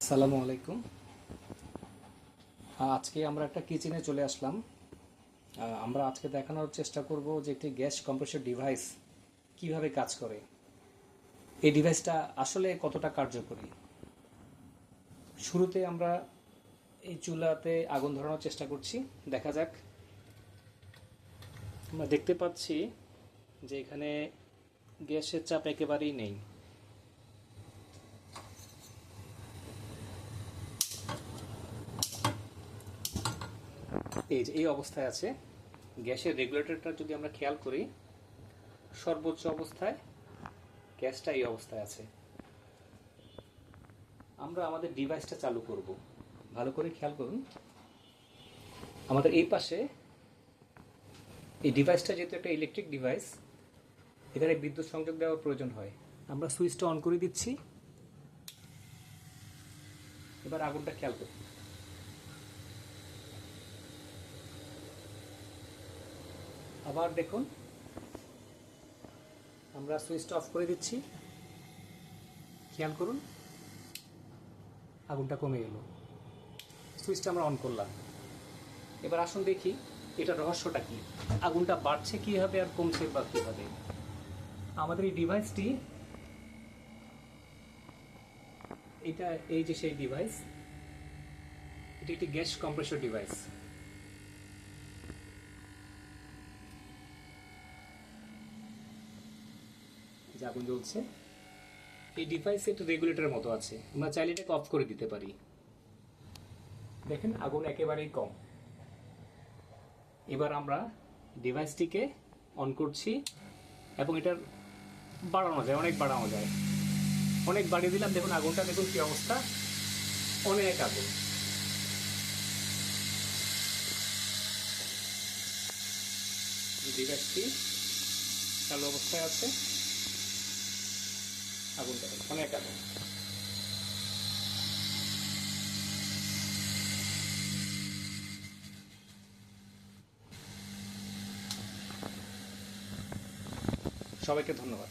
আসসালামু আলাইকুম। আজকে আমরা একটা কিচেনে চলে আসলাম। আমরা আজকে দেখানোর চেষ্টা করব যে একটি গ্যাস কম্প্রেসর ডিভাইস কীভাবে কাজ করে। এই ডিভাইসটা আসলে কতটা কার্যকরী? শুরুতে আমরা এই চুলাতে আগুন ধরানোর চেষ্টা করছি। দেখা যাক। আমরা দেখতে পাচ্ছি যে এখানে গ্যাসের চাপ একেবারেই নেই। এই এই অবস্থায় আছে, গ্যাসের রেগুলেটরটা যদি আমরা খেয়াল করি, সর্বোচ্চ অবস্থায় গ্যাসটা এই অবস্থায় আছে। আমরা আমাদের ডিভাইসটা চালু করব। ভালো করে খেয়াল করুন। আমাদের এই পাশে এই ডিভাইসটা যেহেতু একটা ইলেকট্রিক ডিভাইস এখানে বিদ্যুৎ সংযোগ দেওয়ার প্রয়োজন হয়। আমরা সুইচটা অন করে দিচ্ছি। এবার আগুনটা খেয়াল করুন। আবার দেখুন। আমরা সুইচটা অফ করে দিচ্ছি। খেয়াল করুন। আগুনটা কমে গেল সুইচটা আমরা অন করলাম। এবার আসুন দেখি এটা রহস্যটা কি? আগুনটা বাড়ছে কীভাবে আর কমছে বা কীভাবে? আমাদের এই ডিভাইসটি এটা এই যে সেই ডিভাইস এটি একটি গ্যাস কম্প্রেসর ডিভাইস যে আগুন জ্বলছে। এই ডিভাইসে একটু রেগুলেটরের মতো আছে। আমরা চাইলে এটাকে অফ করে দিতে পারি। দেখেন, আগুন একেবারেই কম। এবার আমরা ডিভাইসটিকে অন করছি এবং এটার বাড়ানো যায়, অনেক বাড়ানো যায়। অনেক বাড়িয়ে দিলাম। দেখুন, আগুনটা, দেখুন কী অবস্থা। অনেক আগুন। ডিভাইসটি চালু অবস্থায় আছে। আগুন দেখেন অনেক আগুন। সবাইকে ধন্যবাদ।